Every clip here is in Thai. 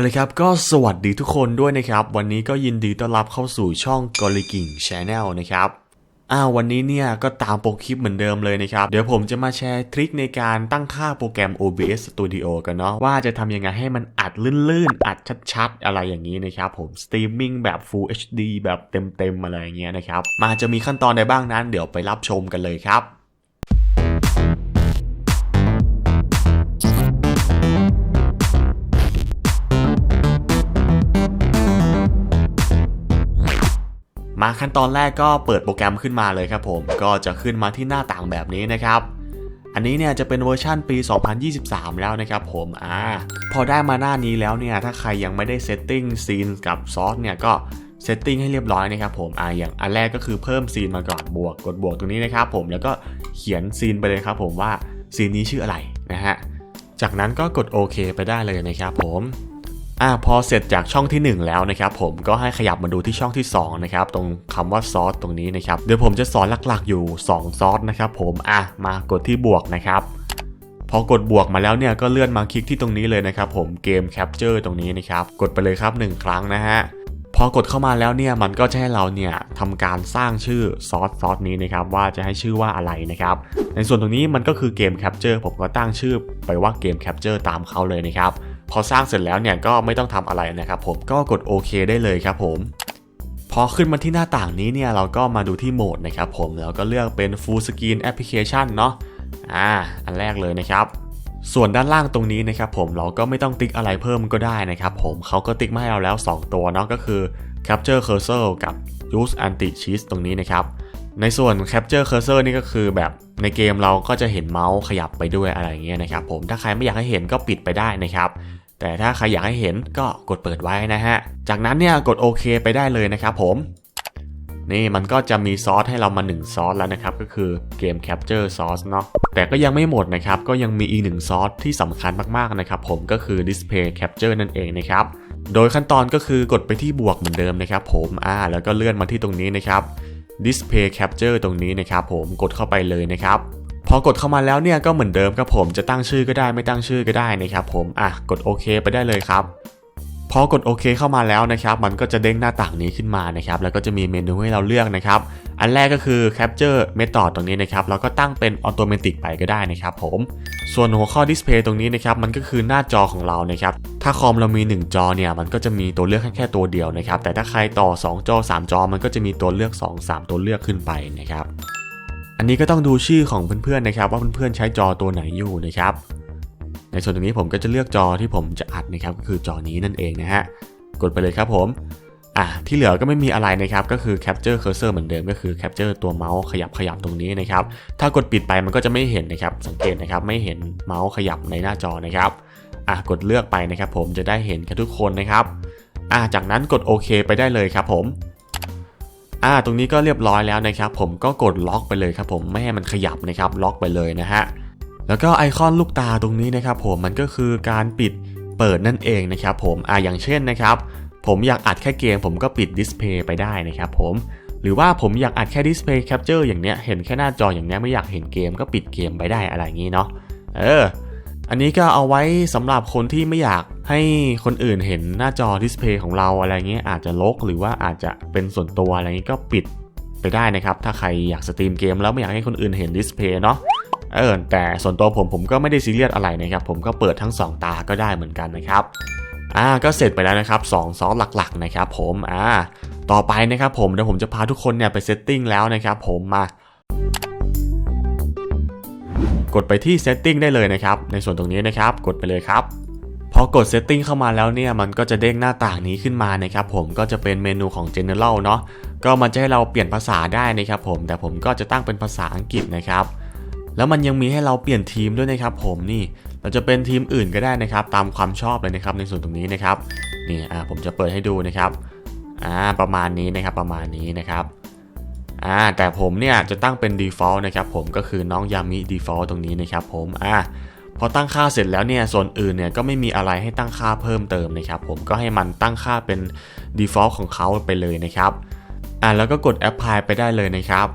เอาละครับก็สวัสดีทุกคนด้วยนะครับ วันนี้ก็ยินดีต้อนรับเข้าสู่ช่องกอลิกิ่งชาแนลนะครับอ้าววันนี้เนี่ยก็ตามโปรคลิปเหมือนเดิมเลยนะครับ เดี๋ยวผมจะมาแชร์ทริคในการตั้งค่าโปรแกรม OBS Studio กันเนาะว่าจะทำยังไงให้มันอัดลื่นๆ อัดชัดๆ อะไรอย่างนี้นะครับผมสตรีมมิ่งแบบ Full HD แบบเต็มๆอะไรอย่างเงี้ยนะครับมาจะมีขั้นตอนใดบ้างนั้น เดี๋ยวไปรับชมกันเลยครับ มาขั้นตอนแรกก็เปิดโปรแกรมขึ้นมาเลยครับผมก็จะขึ้นมาที่หน้าต่างแบบนี้นะครับอันนี้เนี่ยจะเป็นเวอร์ชั่นปี 2023 แล้วนะครับผม อ่า พอได้มาหน้านี้แล้วเนี่ย ถ้าใครยังไม่ได้เซตติ้งซีนกับซอสเนี่ยก็เซตติ้งให้เรียบร้อยนะครับผม อ่า อย่างอันแรกก็คือเพิ่มซีนมาก่อนบวกกดบวกตรงนี้นะครับผม แล้วก็เขียนซีนไปเลยครับผมว่าซีนนี้ชื่ออะไรนะฮะ จากนั้นก็กดโอเคไปได้เลยนะครับผม อ่าพอเสร็จจากช่องที่ 1 แล้วนะครับผมก็ให้ขยับมาดูที่ช่องที่2นะครับตรงคำว่าซอสตรงนี้นะครับเดี๋ยวผมจะสอนหลักๆอยู่ 2 ซอสนะครับผมอะมากดที่บวกนะครับพอกดบวกมาแล้วเนี่ยก็เลื่อนมาคลิกที่ตรงนี้เลยนะครับผมเกมแคปเจอร์ตรงนี้นะครับกดไปเลยครับ 1 ครั้งนะฮะพอกดเข้ามาแล้วเนี่ยมันก็จะให้เราเนี่ยทำการสร้างชื่อซอสซอสนี้นะครับว่าจะให้ชื่อว่าอะไรนะครับในส่วนตรงนี้มันก็คือเกมแคปเจอร์ผมก็ตั้งชื่อไปว่าเกมแคปเจอร์ตามเขาเลยนะครับ พอสร้างเสร็จแล้วเนี่ยก็ไม่ต้องทำอะไรนะครับผมก็กดโอเคได้เลยครับผมพอขึ้นมาที่หน้าต่างนี้เนี่ยเราก็มาดูที่โหมดนะครับผมแล้วก็เลือกเป็น Full Screen Application เนาะอ่าอันแรกเลยนะครับ ส่วนด้านล่างตรงนี้นะครับผมเราก็ไม่ต้องติ๊กอะไรเพิ่มก็ได้นะครับผมเขาก็ติ๊กมาให้เราแล้ว 2 ตัวเนาะก็คือ Capture Cursor กับ Use Anti Cheat ตรงนี้นะครับ ในส่วน Capture Cursor นี่ก็คือแบบในเกมเราก็จะเห็นเมาส์ขยับไปด้วยอะไรเงี้ยนะครับผมถ้าใครไม่อยากให้เห็นก็ปิดไปได้นะครับ แต่ถ้าใครอยากให้เห็นก็กดเปิดไว้นะฮะ จากนั้นเนี่ยกดโอเคไปได้เลยนะครับผม นี่มันก็จะมีซอสให้เรามา 1 ซอสแล้วนะครับ ก็คือเกม Capture Sauce เนาะ แต่ก็ยังไม่หมดนะครับ ก็ยังมีอีกหนึ่งซอสที่สำคัญมากๆนะครับผมก็คือ Display Capture นั่นเองนะครับ โดยขั้นตอนก็คือกดไปที่บวกเหมือนเดิมนะครับผม อ่า แล้วก็เลื่อนมาที่ตรงนี้นะครับ Display Capture ตรงนี้นะครับผม กดเข้าไปเลยนะครับ พอกดเข้ามาแล้วเนี่ยก็เหมือนเดิมครับผมจะตั้งชื่อก็ได้ไม่ตั้งชื่อก็ได้นะครับผมอะกดโอเคไปได้เลยครับพอกดโอเคเข้ามาแล้วนะครับ มันก็จะเด้งหน้าต่างนี้ขึ้นมานะครับ แล้วก็จะมีเมนูให้เราเลือกนะครับ อันแรกก็คือ Capture Method ตรงนี้นะครับแล้วก็ตั้งเป็น Automatic ไปก็ได้นะครับผม ส่วนหัวข้อ Display ตรงนี้นะครับ มันก็คือหน้าจอของเรานะครับ ถ้าคอมเรามี 1 จอเนี่ย มันก็จะมีตัวเลือกแค่แค่ตัวเดียวนะครับ แต่ถ้าใครต่อ 2 จอ 3 จอ มันก็จะมีตัวเลือก 2 3 ตัวเลือกขึ้นไปนะครับ อันนี้ก็ต้องดูชื่อของเพื่อนๆนะครับ ว่าเพื่อนๆใช้จอตัวไหนอยู่นะครับ ในส่วนตรงนี้ผมก็จะเลือกจอที่ผมจะอัดนะครับก็คือจอนี้นั่นเองนะฮะกดไปเลยครับผมอะที่เหลือก็ไม่มีอะไรนะครับก็คือ capture cursor เหมือนเดิมก็คือ capture ตัวเมาส์ขยับขยับตรงนี้นะครับถ้ากดปิดไปมันก็จะไม่เห็นนะครับสังเกตนะครับไม่เห็นเมาส์ขยับในหน้าจอนะครับอะกดเลือกไปนะครับผมจะได้เห็นกันทุกคนนะครับอะจากนั้นกดโอเคไปได้เลยครับผม อ่าตรงนี้ก็เรียบร้อยแล้วนะครับผมก็กดล็อกไปเลยครับผมไม่ให้มันขยับนะครับล็อกไปเลยนะฮะแล้วก็ไอคอนลูกตาตรงนี้นะครับผมมันก็คือการปิดเปิดนั่นเองนะครับผมอ่าอย่างเช่นนะครับ ผมอยากอัดแค่เกมผมก็ปิดดิสเพย์ไปได้นะครับผมหรือว่าผมอยากอัดแค่ดิสเพย์แคปเจอร์อย่างเนี้ยเห็นแค่หน้าจออย่างเนี้ยไม่อยากเห็นเกมก็ปิดเกมไปได้อะไรอย่างนี้เนาะเออ อันนี้ก็เอาไว้สำหรับคนที่ไม่อยากให้คนอื่นเห็นหน้าจอดิสเพย์ของเราอะไรเงี้ยอาจจะลกหรือว่าอาจจะเป็นส่วนตัวอะไรเงี้ยก็ปิดไปได้นะครับ ถ้าใครอยากสตรีมเกมแล้วไม่อยากให้คนอื่นเห็นดิสเพย์เนาะเออแต่ส่วนตัวผมผมก็ไม่ได้ซีเรียสอะไรนะครับ ผมก็เปิดทั้ง 2 ตาก็ได้เหมือนกันนะครับอ่าก็เสร็จไปแล้วนะครับ2ซอสหลักๆนะครับผมอ่าต่อไปนะครับผมเดี๋ยวผมจะพาทุกคนเนี่ยไปเซตติ้งแล้วนะครับผมมา กดไปที่เซตติ้งได้เลยนะครับ ในส่วนตรงนี้นะครับ กดไปเลยครับพอกดเซตติ้งเข้ามาแล้วเนี่ยมันก็จะเด้งหน้าต่างนี้ขึ้นมานะครับผมก็จะเป็นเมนูของ General เนาะก็มันจะให้เราเปลี่ยนภาษาได้นะครับผมแต่ผมก็จะตั้งเป็นภาษาอังกฤษนะครับ แล้วมันยังมีให้เราเปลี่ยนทีมด้วยนะครับ ผมนี่เราจะเป็นทีมอื่นก็ได้นะครับ ตามความชอบเลยนะครับ ในส่วนตรงนี้นะครับนี่อ่าผมจะเปิดให้ดูนะครับอ่าประมาณนี้นะครับประมาณนี้นะครับ อ่าแต่ผมเนี่ยจะตั้งเป็น default นะครับผมก็คือน้องยามิ default ตรงนี้นะครับผมอ่าพอตั้งค่าเสร็จแล้วเนี่ยส่วนอื่นเนี่ยก็ไม่มีอะไรให้ตั้งค่าเพิ่มเติมนะครับผมก็ให้มันตั้งค่าเป็น default ของเขาไปเลยนะครับอ่าแล้วก็กด apply ไปได้เลยนะครับ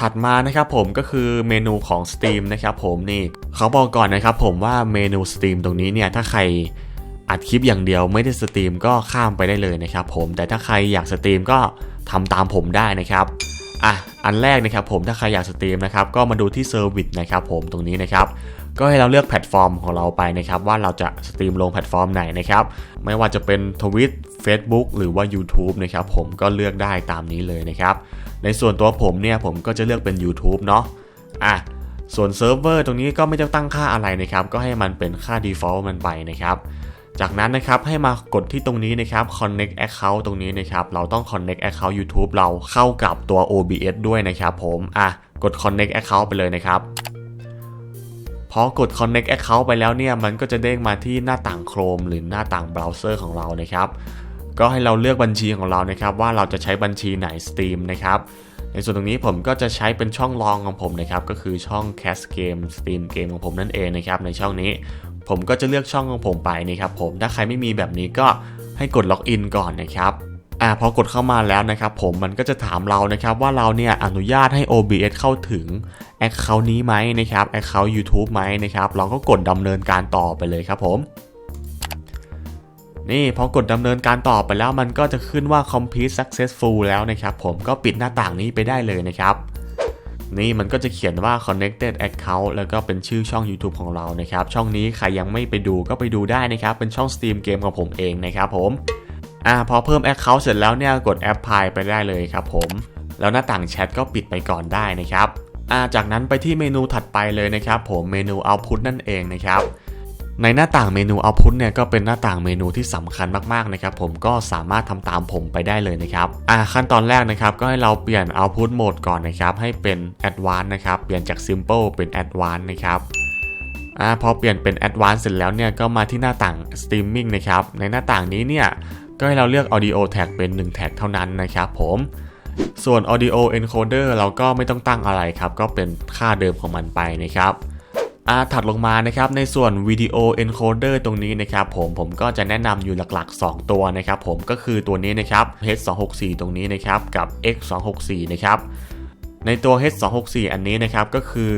ถัดมานะครับผมก็คือเมนูของ Steam นะครับผมนี่เขาบอกก่อนนะครับผมว่าเมนู Steam ตรงนี้เนี่ยถ้าใครอัดคลิปอย่างเดียวไม่ได้สตรีมก็ข้ามไปได้เลยนะครับผมแต่ถ้าใครอยากสตรีมก็ทำตามผมได้นะครับ อะอันแรกนะครับผมถ้าใครอยากสตรีมนะครับก็มาดูที่เซอร์วิสนะครับผมตรงนี้นะครับก็ให้เราเลือกแพลตฟอร์มของเราไปนะครับว่าเราจะสตรีมลงแพลตฟอร์มไหนนะครับไม่ว่าจะเป็นทวิต Facebook หรือว่า YouTube นะครับผมก็เลือกได้ตามนี้เลยนะครับในส่วนตัวผมเนี่ยผมก็จะเลือกเป็น YouTube เนาะอะส่วนเซิร์ฟเวอร์ตรงนี้ก็ไม่ต้องตั้งค่าอะไรนะครับก็ให้มันเป็นค่า default มันไปนะครับ จากนั้นนะครับให้มากดที่ตรงนี้นะครับ connect account ตรงนี้นะครับ เราต้อง connect account YouTube เราเข้ากับตัว OBS ด้วยนะครับผมอะกด connect account ไปเลยนะครับพอกด connect account ไปแล้วเนี่ย มันก็จะเด้งมาที่หน้าต่าง Chrome หรือหน้าต่างเบราว์เซอร์ของเรานะครับ ก็ให้เราเลือกบัญชีของเรานะครับ ว่าเราจะใช้บัญชีไหน Steam นะครับในส่วนตรงนี้ผมก็จะใช้เป็นช่องรองของผมนะครับ ก็คือช่อง Cast Game Steam Game ของผมนั่นเองนะครับ ในช่องนี้ ผมก็จะเลือกช่องของผมไปนะครับผมถ้าใครไม่มีแบบนี้ก็ให้กดล็อกอินก่อนนะครับอ่าพอกดเข้ามาแล้วนะครับผมมันก็จะถามเรานะครับว่าเราเนี่ยอนุญาตให้ OBS เข้าถึง Account นี้ไหมนะครับ Account YouTube ไหมนะครับเราก็กดดำเนินการต่อไปเลยครับผมนี่พอกดดำเนินการต่อไปแล้วมันก็จะขึ้นว่า complete successful แล้วนะครับผมก็ปิดหน้าต่างนี้ไปได้เลยนะครับ นี่มันก็จะเขียนว่า connected account แล้วก็เป็นชื่อช่อง YouTube ของเรานะครับ ช่องนี้ใครยังไม่ไปดูก็ไปดูได้นะครับ เป็นช่อง Steam เกมของผมเองนะครับผมอ่าพอเพิ่ม Account เสร็จแล้วเนี่ยกด Apply ไปได้เลยครับผม แล้วหน้าต่างแชทก็ปิดไปก่อนได้นะครับอ่าจากนั้นไปที่เมนูถัดไปเลยนะครับผมเมนู Output นั่นเองนะครับ ในหน้าต่างเมนู Output เนี่ยก็เป็นหน้าต่างเมนูที่สำคัญมากๆนะครับผมก็สามารถทำตามผมไปได้เลยนะครับอ่าขั้นตอนแรกนะครับก็ให้เราเปลี่ยน Output Mode ก่อนนะครับให้เป็น Advanced นะครับเปลี่ยนจาก Simple เป็น Advanced นะครับอ่าพอเปลี่ยนเป็น Advanced เสร็จแล้วเนี่ยก็มาที่หน้าต่าง Streaming นะครับในหน้าต่างนี้เนี่ยก็ให้เราเลือก Audio Tag เป็น 1 แท็กเท่านั้นนะครับผมส่วน Audio Encoder เราก็ไม่ต้องตั้งอะไรครับก็เป็นค่าเดิมของมันไปนะครับ อาถัดลงมานะครับในส่วนวิดีโอ encoder ตรงนี้นะครับผมผมก็จะแนะนำอยู่หลัก ๆ 2 ตัวนะครับผมก็คือตัวนี้นะครับ H264 ตรงนี้นะครับกับ X264 นะครับในตัว H264 อันนี้นะครับก็คือ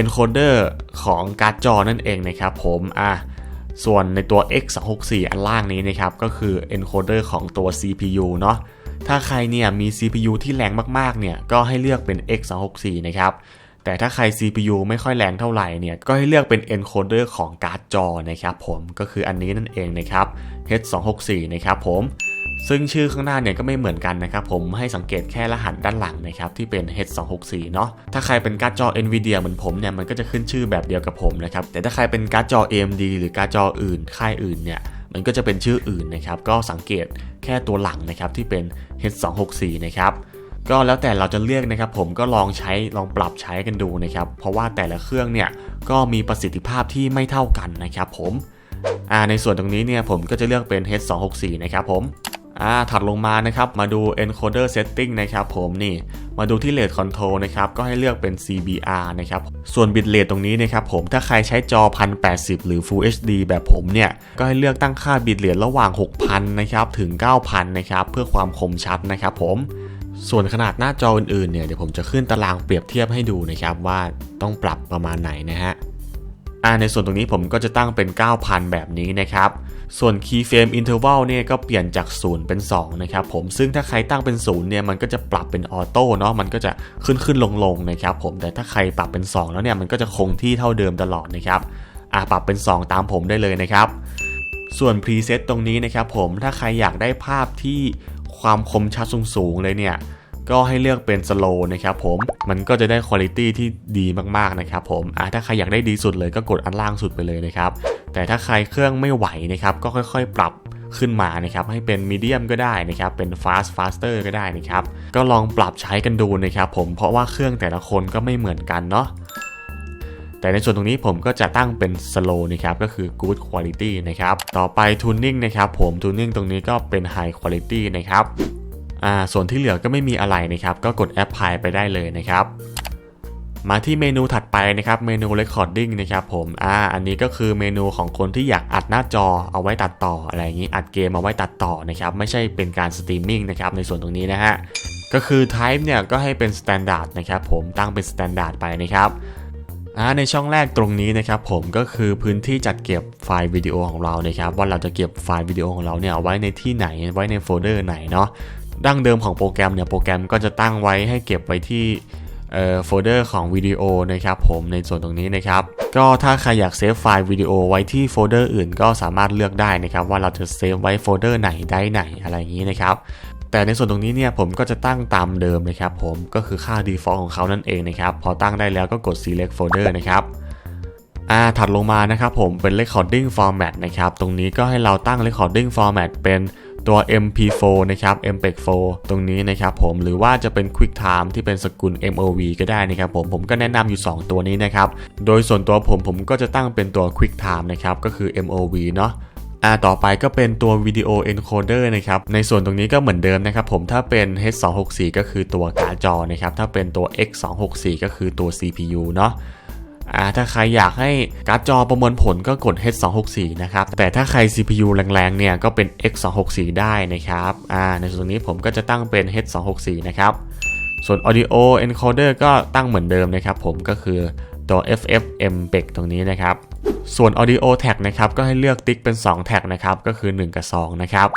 encoder ของการ์ดจอนั่นเองนะครับผมอะส่วนในตัว X264 อันล่างนี้นะครับก็คือ encoder ของตัว CPU เนาะถ้าใครเนี่ยมี CPU ที่แรงมากๆเนี่ยก็ให้เลือกเป็น X264 นะครับ แต่ถ้าใคร CPU ไม่ค่อยแรงเท่าไหร่เนี่ย ก็ให้เลือกเป็น encoder ของการ์ดจอนะครับผมก็คืออันนี้นั่นเองนะครับ H264 นะครับผมซึ่งชื่อข้างหน้าเนี่ยก็ไม่เหมือนกันนะครับผมให้สังเกตแค่รหัสด้านหลังนะครับที่เป็น H264 เนาะถ้าใครเป็นการ์ดจอ Nvidia เหมือนผมเนี่ยมันก็จะขึ้นชื่อแบบเดียวกับผมนะครับแต่ถ้าใครเป็นการ์ดจอ AMD หรือการ์ดจออื่น ค่ายอื่นเนี่ยมันก็จะเป็นชื่ออื่นนะครับก็สังเกตแค่ตัวหลังนะครับที่เป็น H264 นะครับ ก็แล้วแต่เราจะเลือกนะครับผมก็ลองใช้ลองปรับใช้กันดูนะครับ เพราะว่าแต่ละเครื่องเนี่ยก็มีประสิทธิภาพที่ไม่เท่ากันนะครับผมอ่าในส่วนตรงนี้เนี่ยผมก็จะเลือกเป็น H264 นะครับผมอ่าถัดลงมานะครับมาดู encoder setting นะครับผมนี่มาดูที่ rate control นะครับก็ให้เลือกเป็น CBR นะครับส่วน bit rate ตรงนี้นะครับผมถ้าใครใช้จอ 1080 หรือ Full HD แบบผมเนี่ยก็ให้เลือกตั้งค่า bit rate ระหว่าง 6,000 นะครับถึง 9,000 นะครับเพื่อความคมชัดนะครับผม ส่วนขนาดหน้าจออื่นๆเนี่ยเดี๋ยวผมจะขึ้นตารางเปรียบเทียบให้ดูนะครับว่าต้องปรับประมาณไหนนะฮะอ่าในส่วนตรงนี้ผมก็จะตั้งเป็น 9,000 แบบนี้นะครับ ส่วน keyframe interval เนี่ยก็เปลี่ยนจาก 0 เป็น 2 นะครับผม ซึ่งถ้าใครตั้งเป็น 0 เนี่ยมันก็จะปรับเป็นออโต้เนาะ มันก็จะขึ้นขึ้นลงลงนะครับผม แต่ถ้าใครปรับเป็น 2 แล้วเนี่ยมันก็จะคงที่เท่าเดิมตลอดนะครับอ่าปรับเป็น 2 ตามผมได้เลยนะครับ ส่วน preset ตรงนี้นะครับผม ถ้าใครอยากได้ภาพที่ ความคมชัดสูงๆเลยเนี่ย ก็ให้เลือกเป็น slow นะครับผม มันก็จะได้คุณภาพที่ดีมากๆนะครับผมอะถ้าใครอยากได้ดีสุดเลยก็กดอันล่างสุดไปเลยนะครับ แต่ถ้าใครเครื่องไม่ไหวนะครับ ก็ค่อยๆ ปรับขึ้นมานะครับให้เป็น medium ก็ได้นะครับเป็น fast faster ก็ได้นะครับ ก็ลองปรับใช้กันดูนะครับผมเพราะว่าเครื่องแต่ละคนก็ไม่เหมือนกันเนาะ แต่ในส่วนตรงนี้ผมก็จะตั้งเป็น slow นะครับก็คือ good quality นะครับต่อไป tuning นะครับผม tuning ตรงนี้ก็เป็น high quality นะครับอ่าส่วนที่เหลือก็ไม่มีอะไรนะครับ ก็กด apply ไปได้เลยนะครับ มาที่เมนูถัดไปนะครับเมนู recording นะครับผมอ่าอันนี้ก็คือเมนูของคนที่อยากอัดหน้าจอเอาไว้ตัดต่ออะไรอย่างนี้อัดเกมเอาไว้ตัดต่อนะครับไม่ใช่เป็นการสตรีมมิ่งนะครับในส่วนตรงนี้นะฮะก็คือ type เนี่ยก็ให้เป็น standard นะครับผมตั้งเป็น standard ไปนะครับ ในช่องแรกตรงนี้นะครับผมก็คือพื้นที่จัดเก็บไฟล์วิดีโอของเรานะครับว่าเราจะเก็บไฟล์วิดีโอของเราเนี่ยไว้ในที่ไหนไว้ในโฟลเดอร์ไหนเนาะดั้งเดิมของโปรแกรมเนี่ยโปรแกรมก็จะตั้งไว้ให้เก็บไว้ที่โฟลเดอร์ของวิดีโอนะครับผมในส่วนตรงนี้นะครับก็ถ้าใครอยากเซฟไฟล์วิดีโอไว้ที่โฟลเดอร์อื่นก็สามารถเลือกได้นะครับว่าเราจะเซฟไว้โฟลเดอร์ไหนได้ไหนอะไรอย่างนี้นะครับ แต่ในส่วนตรงนี้เนี่ยผมก็จะตั้งตามเดิมนะครับผมก็คือค่า default ของเขานั่นเองนะครับพอตั้งได้แล้วก็กด select folder นะครับอ่าถัดลงมานะครับผมเป็น recording format นะครับตรงนี้ก็ให้เราตั้ง recording format เป็นตัว MP4 นะครับ MPEG 4 ตรงนี้นะครับผมหรือว่าจะเป็น QuickTime ที่เป็นสกุล MOV ก็ได้นะครับผมผมก็แนะนำอยู่ 2 ตัวนี้นะครับ โดยส่วนตัวผมผมก็จะตั้งเป็นตัว QuickTime นะครับก็คือ MOV เนาะ อ่าต่อไปก็เป็นตัววิดีโอ encoder นะครับ ในส่วนตรงนี้ก็เหมือนเดิมนะครับผมถ้าเป็น H264 ก็คือตัวการ์ดจอนะครับ ถ้าเป็นตัว X264 ก็คือตัว CPU เนาะอ่าถ้าใครอยากให้การ์ดจอประมวลผลก็กด H264 นะครับ แต่ถ้าใคร CPU แรงๆ เนี่ยก็เป็น X264 ได้นะครับอ่าในส่วนนี้ผมก็จะตั้งเป็น H264 นะครับส่วน Audio Encoder ก็ตั้งเหมือนเดิมนะครับผมก็คือตัว FF MPEG ตรงนี้นะครับ ส่วน Audio Tag นะครับก็ให้เลือกติ๊กเป็น 2 แท็กนะครับก็คือ 1 กับ 2 นะครับ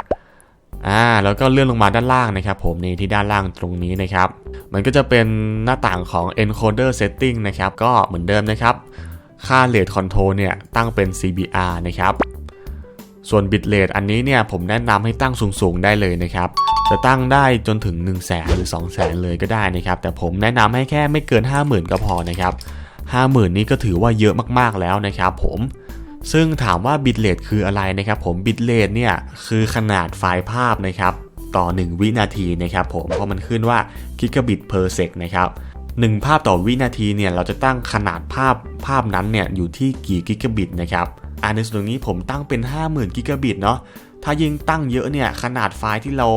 อ่าแล้วก็เลื่อนลงมาด้านล่างนะครับ ผมนี่ที่ด้านล่างตรงนี้นะครับ มันก็จะเป็นหน้าต่างของ encoder setting นะครับ ก็เหมือนเดิมนะครับ ค่า rate control เนี่ยตั้งเป็น CBR นะครับส่วน bit rate อันนี้เนี่ยผมแนะนำให้ตั้งสูงๆได้เลยนะครับจะตั้งได้จนถึง 1 0 0 0 0แสนหรือ 2 0 0แสนเลยก็ได้นะครับ แต่ผมแนะนำให้แค่ไม่เกิน 50,000 ก็พอนะครับ 50,000 นี้ก็ถือว่าเยอะมากๆแล้วนะครับผมซึ่งถามว่าบิตเลทคืออะไรนะครับผมบิตเลทเนี่ยคือขนาดไฟล์ภาพนะครับต่อ 1 วินาทีนะครับผมเพราะมันขึ้นว่ากิกะบิต per sec นะครับ1ภาพต่อวินาทีเนี่ยเราจะตั้งขนาดภาพภาพนั้นเนี่ยอยู่ที่กี่กิกะบิตนะครับอันในส่วนนี้ผมตั้งเป็น 50,000 กิกะบิตเนาะถ้ายิ่งตั้งเยอะเนี่ยขนาดไฟล์ที่เรา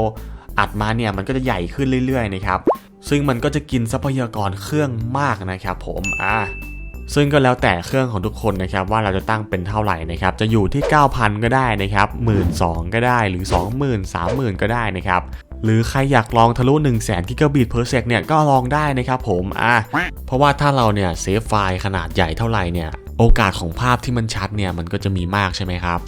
อัดมาเนี่ยมันก็จะใหญ่ขึ้นเรื่อยๆนะครับ ซึ่งมันก็จะกินทรัพยากรเครื่องมากนะครับผมอ่าซึ่งก็แล้วแต่เครื่องของทุกคนนะครับว่าเราจะตั้งเป็นเท่าไหร่นะครับจะอยู่ที่ 9,000 ก็ได้นะครับ12,000 ก็ได้หรือ 20,000 30,000 ก็ได้นะครับหรือใครอยากลองทะลุ 1 0 0 0 0แสนกิกะบิต per sec เนี่ยก็ลองได้นะครับผมอะเพราะว่าถ้าเราเนี่ยเซฟไฟล์ขนาดใหญ่เท่าไหร่เนี่ยโอกาสของภาพที่มันชัดเนี่ยมันก็จะมีมากใช่ไหมครับ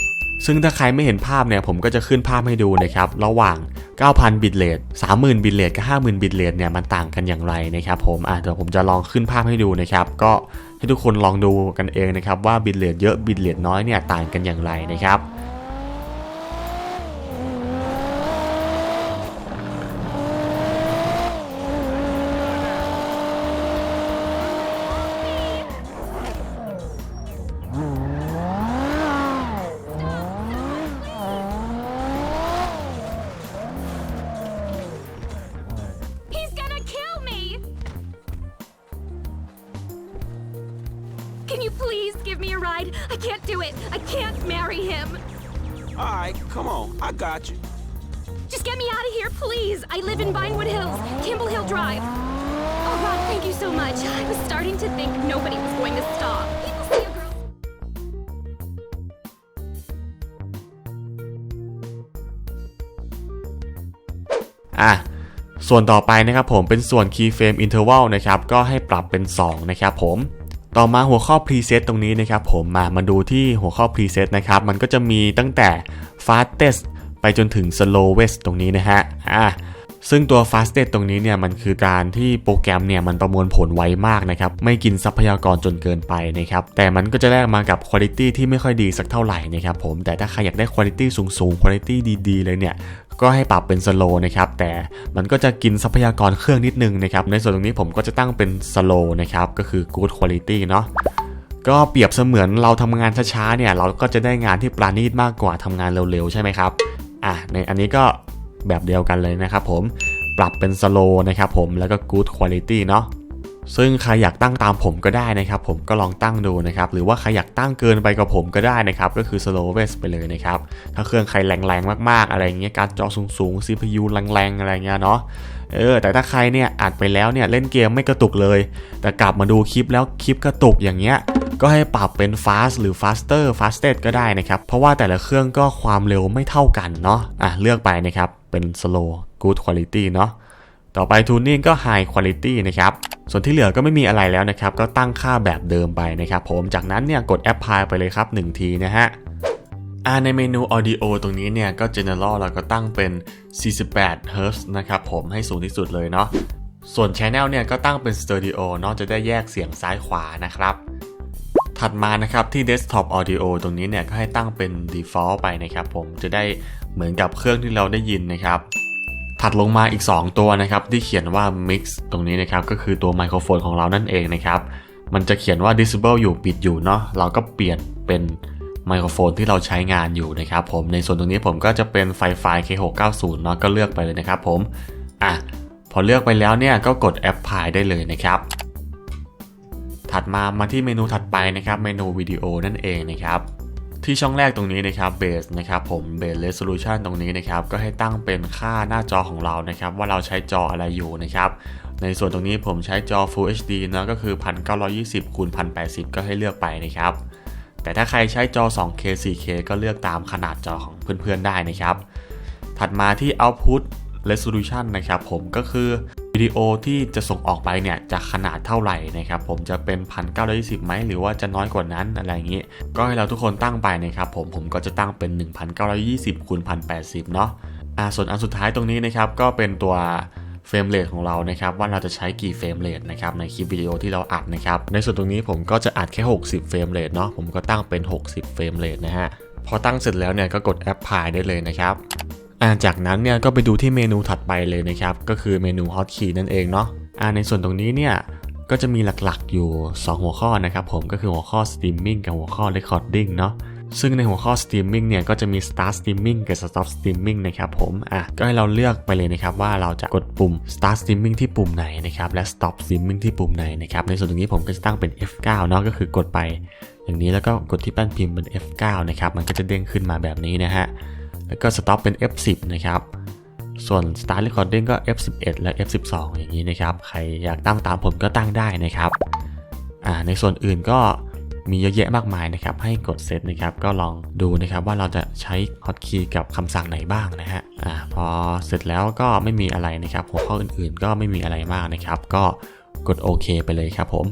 ซึ่งถ้าใครไม่เห็นภาพเนี่ยผมก็จะขึ้นภาพให้ดูนะครับระหว่าง 9,000 บิตเลท30,000 บิตเลทกับ 50,000 บิตเลทเนี่ยมันต่างกันอย่างไรนะครับผมอะเดี๋ยวผมจะลองขึ้นภาพให้ดูนะครับก็ให้ทุกคนลองดูกันเองนะครับว่าบิตเลทเยอะบิตเลทน้อยเนี่ยต่างกันอย่างไรนะครับ Can you please give me a ride? I can't do it. I can't marry him. All right, come on. I got you. Just get me out of here, please. I live in Vinewood Hills, Campbell Hill Drive. Oh, Ron, thank you so much. I was starting to think nobody was going to stop. People see a girl. อ่ะ ส่วนต่อไปนะครับผมเป็นส่วน keyframe interval นะครับ ก็ให้ปรับเป็น 2 นะครับผม ต่อมาหัวข้อ preset ตรงนี้นะครับผมมามาดูที่หัวข้อ preset นะครับมันก็จะมีตั้งแต่ fastest ไปจนถึง slowest ตรงนี้นะฮะอะ ซึ่งตัว fastest ตรงนี้เนี่ยมันคือการที่โปรแกรมเนี่ยมันประมวลผลไวมากนะครับ ไม่กินทรัพยากรจนเกินไปนะครับ แต่มันก็จะแลกมากับคุณภาพที่ไม่ค่อยดีสักเท่าไหร่นะครับผม แต่ถ้าใครอยากได้คุณภาพสูงๆคุณภาพดีๆ เลยเนี่ย ก็ให้ปรับเป็น slow นะครับ แต่มันก็จะกินทรัพยากรเครื่องนิดนึงนะครับ ในส่วนตรงนี้ผมก็จะตั้งเป็น slow นะครับ ก็คือ good quality เนาะก็เปรียบเสมือนเราทำงานช้าๆเนี่ยเราก็จะได้งานที่ปราณีตมากกว่าทำงานเร็วๆใช่ไหมครับอะในอันนี้ก็ แบบเดียวกันเลยนะครับผม ปรับเป็น slow นะครับผม แล้วก็ good quality เนาะซึ่งใครอยากตั้งตามผมก็ได้นะครับผมก็ลองตั้งดูนะครับหรือว่าใครอยากตั้งเกินไปกับผมก็ได้นะครับก็คือ slowest ไปเลยนะครับถ้าเครื่องใครแรงๆมากๆ อะไรเงี้ยการ์ดจอสูงๆ CPU แรงๆอะไรเงี้ยเนาะเออแต่ถ้าใครเนี่ยอัดไปแล้วเนี่ยเล่นเกมไม่กระตุกเลย แต่กลับมาดูคลิปแล้วคลิปกระตุกอย่างเงี้ยก็ให้ปรับเป็น fast หรือ faster fastest ก็ได้นะครับเพราะว่าแต่ละเครื่องก็ความเร็วไม่เท่ากันเนาะอะเลือกไปนะครับ เป็น slow good quality เนาะต่อไป tuning ก็ high quality นะครับ ส่วนที่เหลือก็ไม่มีอะไรแล้วนะครับ ก็ตั้งค่าแบบเดิมไปนะครับผม จากนั้นเนี่ยกด apply ไปเลยครับ 1 ทีนะฮะอ่าในเมนู audio ตรงนี้เนี่ยก็ general เราก็ตั้งเป็น 48 Hz นะครับผมให้สูงที่สุดเลยเนาะ ส่วน channel เนี่ยก็ตั้งเป็น stereo เนาะจะได้แยกเสียงซ้ายขวานะครับ ถัดมานะครับที่ desktop audio ตรงนี้เนี่ยก็ให้ตั้งเป็น default ไปนะครับผมจะได้เหมือนกับเครื่องที่เราได้ยินนะครับถัดลงมาอีก 2 ตัวนะครับที่เขียนว่า mix ตรงนี้นะครับก็คือตัวไมโครโฟนของเรานั่นเองนะครับมันจะเขียนว่า disable อยู่ปิดอยู่เนาะเราก็เปลี่ยนเป็นไมโครโฟนที่เราใช้งานอยู่นะครับผมในส่วนตรงนี้ผมก็จะเป็นไฟไฟ K690 เนาะก็เลือกไปเลยนะครับผมอะพอเลือกไปแล้วเนี่ยก็กด apply ได้เลยนะครับ ถัดมามาที่เมนูถัดไปนะครับเมนูวิดีโอนั่นเองนะครับที่ช่องแรกตรงนี้นะครับ base นะครับผม base resolution ตรงนี้นะครับก็ให้ตั้งเป็นค่าหน้าจอของเรานะครับ ว่าเราใช้จออะไรอยู่นะครับในส่วนตรงนี้ผมใช้จอ Full HD เนอะก็คือ 1920คูณ1080 ก็ให้เลือกไปนะครับ แต่ถ้าใครใช้จอ 2K 4K ก็เลือกตามขนาดจอของเพื่อนๆได้นะครับ ถัดมาที่ output resolution นะครับผมก็คือ วิดีโอที่จะส่งออกไปเนี่ยจะขนาดเท่าไหร่นะครับผมจะเป็น 1920ไหมหรือว่าจะน้อยกว่านั้นอะไรอย่างนี้ ก็ให้เราทุกคนตั้งไปนะครับผมผมก็จะตั้งเป็น 1920คูณ1080เนาะอ่าส่วนอันสุดท้ายตรงนี้นะครับก็เป็นตัวเฟรมเรทของเรานะครับว่าเราจะใช้กี่เฟรมเรทนะครับในคลิปวิดีโอที่เราอัดนะครับในส่วนตรงนี้ผมก็จะอัดแค่ 60 เฟรมเรทเนาะผมก็ตั้งเป็น 60 เฟรมเรทนะฮะพอตั้งเสร็จแล้วเนี่ยก็กด Apply ได้เลยนะครับ อ่าจากนั้นเนี่ยก็ไปดูที่เมนูถัดไปเลยนะครับ ก็คือเมนู Hotkey นั่นเองเนาะอ่าในส่วนตรงนี้เนี่ยก็จะมีหลักๆอยู่ 2 หัวข้อนะครับผมก็คือหัวข้อ Streaming กับหัวข้อ Recording เนาะซึ่งในหัวข้อ Streaming เนี่ยก็จะมี Start Streaming กับ Stop Streaming นะครับผมอะก็ให้เราเลือกไปเลยนะครับว่าเราจะกดปุ่ม Start Streaming ที่ปุ่มไหนนะครับและ Stop Streaming ที่ปุ่มไหนนะครับในส่วนตรงนี้ผมก็จะตั้งเป็น F9 เนาะก็คือกดไป อย่างนี้แล้วก็กดที่แป้นพิมพ์เป็น F9 นะครับมันก็จะเด้งขึ้นมาแบบนี้นะฮะ แล้วก็ stop เป็น F10 นะครับ ส่วน start recording ก็ F11 และ F12 อย่างนี้นะครับ ใครอยากตั้งตามผมก็ตั้งได้นะครับในส่วนอื่นก็มีเยอะแยะมากมายนะครับ ให้กดเซตนะครับ ก็ลองดูนะครับว่าเราจะใช้ hotkey กับคำสั่งไหนบ้างนะฮะอ่าพอเสร็จแล้วก็ไม่มีอะไรนะครับ หัวข้ออื่นๆ ก็ไม่มีอะไรมากนะครับ ก็กดโอเคไปเลยครับผม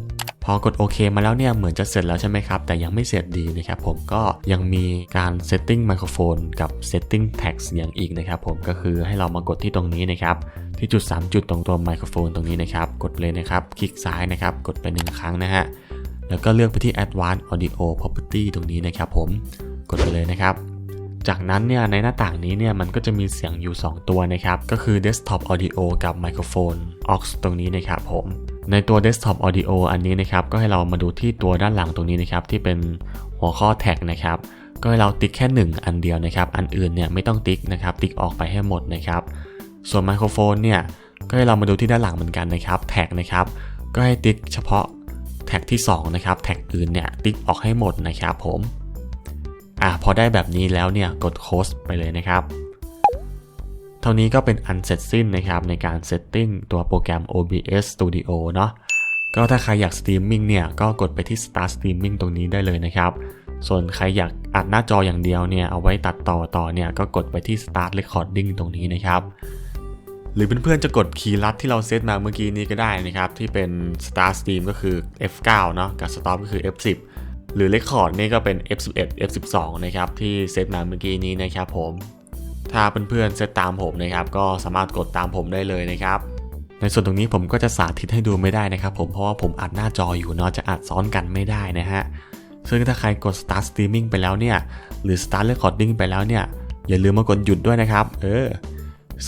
พอกดโอเคมาแล้วเนี่ยเหมือนจะเสร็จแล้วใช่ไหมครับ แต่ยังไม่เสร็จดีนะครับผมก็ยังมีการ setting ไมโครโฟนกับ setting tag เสียงอีกนะครับผมก็คือให้เรามากดที่ตรงนี้นะครับที่จุด 3 จุดตรงตัวไมโครโฟนตรงนี้นะครับ กดเลยนะครับ คลิกซ้ายนะครับ กดไปหนึ่งครั้งนะฮะ แล้วก็เลือกไปที่ advanced audio property ตรงนี้นะครับผม กดไปเลยนะครับ จากนั้นเนี่ยในหน้าต่างนี้เนี่ยมันก็จะมีเสียงอยู่ 2 ตัวนะครับ ก็คือ desktop audio กับ microphone aux ตรงนี้นะครับผม ในตัว desktop audio อันนี้นะครับ ก็ให้เรามาดูที่ตัวด้านหลังตรงนี้นะครับ ที่เป็นหัวข้อ tag นะครับ ก็ให้เราติ๊กแค่ 1 อันเดียวนะครับ อันอื่นเนี่ยไม่ต้องติ๊กนะครับ ติ๊กออกไปให้หมดนะครับ ส่วนไมโครโฟนเนี่ย ก็ให้เรามาดูที่ด้านหลังเหมือนกันนะครับ แท็กนะครับ ก็ให้ติ๊กเฉพาะแท็กที่ 2 นะครับ แท็กอื่นเนี่ย ติ๊กออกให้หมดนะครับผม อะพอได้แบบนี้แล้วเนี่ย กดโค้ดไปเลยนะครับ ท่านี้ก็เป็นอันเสร็จสิ้นนะครับในการเซตติ้งตัวโปรแกรม OBS Studio เนาะก็ถ้าใครอยากสตรีมมิ่งเนี่ยก็กดไปที่ Start Streaming ตรงนี้ได้เลยนะครับ ส่วนใครอยากอัดหน้าจออย่างเดียวเนี่ยเอาไว้ตัดต่อต่อเนี่ยก็กดไปที่ Start Recording ตรงนี้นะครับ หรือเพื่อนๆจะกดคีย์ลัดที่เราเซตมาเมื่อกี้นี้ก็ได้นะครับ ที่เป็น Start Stream ก็คือ F9 เนาะกับ Stop ก็คือ F10 หรือ Record นี่ก็เป็น F11 F12 นะครับที่เซตมาเมื่อกี้นี้นะครับผม ถ้าเพื่อนๆเซตตามผมนะครับก็สามารถกดตามผมได้เลยนะครับในส่วนตรงนี้ผมก็จะสาธิตให้ดูไม่ได้นะครับผมเพราะว่าผมอัดหน้าจออยู่เนาะจะอัดซ้อนกันไม่ได้นะฮะซึ่งถ้าใครกด start streaming ไปแล้วเนี่ยหรือ start recording ไปแล้วเนี่ยอย่าลืมมากดหยุดด้วยนะครับ เออ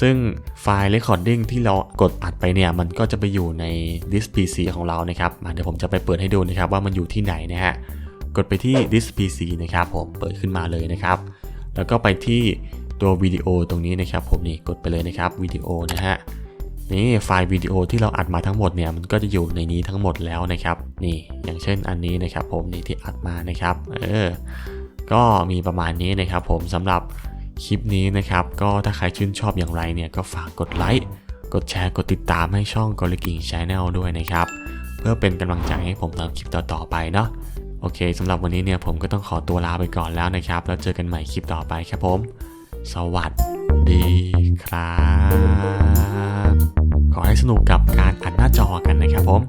ซึ่งไฟล์ recording ที่เรากดอัดไปเนี่ยมันก็จะไปอยู่ใน disk PC ของเรานะครับเดี๋ยวผมจะไปเปิดให้ดูนะครับว่ามันอยู่ที่ไหนนะฮะกดไปที่ disk PC นะครับผมเปิดขึ้นมาเลยนะครับ แล้วก็ไปที่ ตัววิดีโอตรงนี้นะครับผมนี่กดไปเลยนะครับวิดีโอนะฮะนี่ไฟล์วิดีโอที่เราอัดมาทั้งหมดเนี่ยมันก็จะอยู่ในนี้ทั้งหมดแล้วนะครับ นี่อย่างเช่นอันนี้นะครับ ผมนี่ที่อัดมานะครับเออก็มีประมาณนี้นะครับ ผมสำหรับคลิปนี้นะครับ ก็ถ้าใครชื่นชอบอย่างไรเนี่ยก็ฝากกดไลค์กดแชร์กดติดตามให้ช่อง g o l i g i n g Channel ด้วยนะครับ เพื่อเป็นกำลังใจให้ผมทำคลิปต่อๆไปเนาะโอเคสำหรับวันนี้เนี่ยผมก็ต้องขอตัวลาไปก่อนแล้วนะครับ แล้วเจอกันใหม่คลิปต่อไปครับผม สวัสดีครับ ขอให้สนุกกับการอัดหน้าจอกันนะครับผม